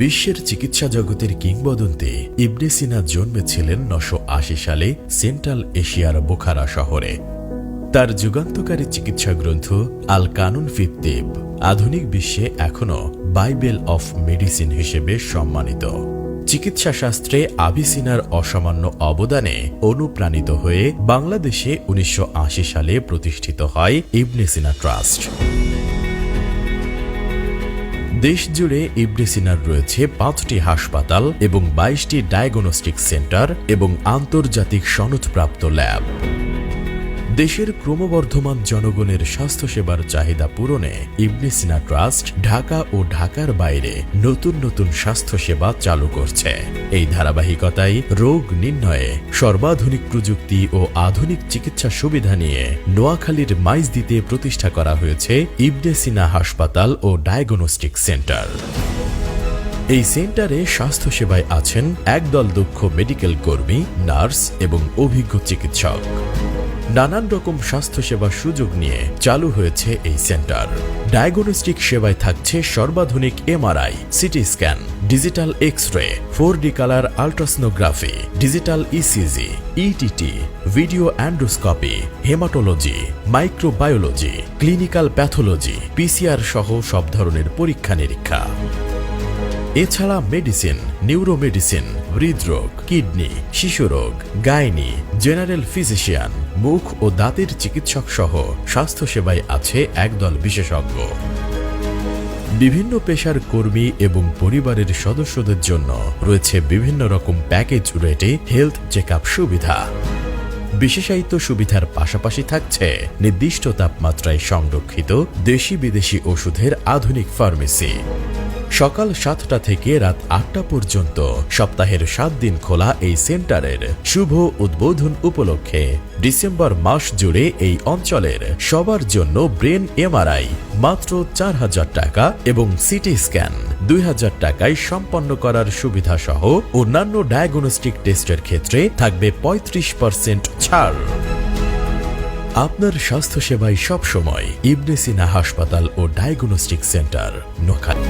বিশ্বের চিকিৎসা জগতের কিংবদন্তি ইবনে সিনা জন্মেছিলেন নশো আশি সালে সেন্ট্রাল এশিয়ার বোখারা শহরে। তার যুগান্তকারী চিকিৎসা গ্রন্থ আল কানুন ফিফতিব আধুনিক বিশ্বে এখনও বাইবেল অফ মেডিসিন হিসেবে সম্মানিত। চিকিৎসা শাস্ত্রে আবিসিনার অসামান্য অবদানে অনুপ্রাণিত হয়ে বাংলাদেশে উনিশশো আশি সালে প্রতিষ্ঠিত হয় ইবনে সিনা ট্রাস্ট। দেশ জুড়ে ইব্রেসিনার রয়েছে পাঁচটি হাসপাতাল এবং বাইশটি ডায়াগনস্টিক সেন্টার এবং আন্তর্জাতিক সনদপ্রাপ্ত ল্যাব। দেশের ক্রমবর্ধমান জনগণের স্বাস্থ্যসেবার চাহিদা পূরণে ইবনে সিনা ট্রাস্ট ঢাকা ও ঢাকার বাইরে নতুন নতুন স্বাস্থ্যসেবা চালু করছে। এই ধারাবাহিকতায় রোগ নির্ণয়ে সর্বাধুনিক প্রযুক্তি ও আধুনিক চিকিৎসা সুবিধা নিয়ে নোয়াখালীর মাইজদিতে প্রতিষ্ঠা করা হয়েছে ইবনেসিনা হাসপাতাল ও ডায়াগনস্টিক সেন্টার। এই সেন্টারে স্বাস্থ্যসেবায় আছেন একদল দক্ষ মেডিকেল কর্মী, নার্স এবং অভিজ্ঞ চিকিৎসক। নানান রকম স্বাস্থ্যসেবার সুযোগ নিয়ে চালু হয়েছে এই সেন্টার। ডায়াগনস্টিক সেবায় থাকছে সর্বাধুনিক MRI, CT scan, digital X ray four D colour ultrasonography, digital ECG ETT video endoscopy haematology, microbiology, clinical pathology PCR সহ সব ধরনের পরীক্ষা নিরীক্ষা এছাড়া মেডিসিন, নিউরোমেডিসিন হৃদরোগ, কিডনি, শিশুরোগ, গাইনি, জেনারেল ফিজিশিয়ান, মুখ ও দাঁতের চিকিৎসক সহ স্বাস্থ্যসেবায় আছে একদল বিশেষজ্ঞ। বিভিন্ন পেশার কর্মী এবং পরিবারের সদস্যদের জন্য রয়েছে বিভিন্ন রকম প্যাকেজ রেটে হেলথ চেক সুবিধা। বিশেষায়িত সুবিধার পাশাপাশি থাকছে নির্দিষ্ট তাপমাত্রায় সংরক্ষিত দেশি বিদেশি ওষুধের আধুনিক ফার্মেসি। সকাল সাতটা থেকে রাত আটটা পর্যন্ত। সপ্তাহের সাত দিন খোলা এই সেন্টারের শুভ উদ্বোধন উপলক্ষে ডিসেম্বর মাস জুড়ে এই অঞ্চলের সবার জন্য ব্রেন এমআরআই, মাত্র চার হাজার টাকা এবং সিটি স্ক্যান দুই হাজার টাকায় সম্পন্ন করার সুবিধা সহ অন্যান্য ডায়াগনস্টিক টেস্টের ক্ষেত্রে থাকবে পঁয়ত্রিশ পার্সেন্ট ছাড়। আপনার স্বাস্থ্যসেবায় সবসময় ইবনে সিনা হাসপাতাল ও ডায়াগনস্টিক সেন্টার নোখালী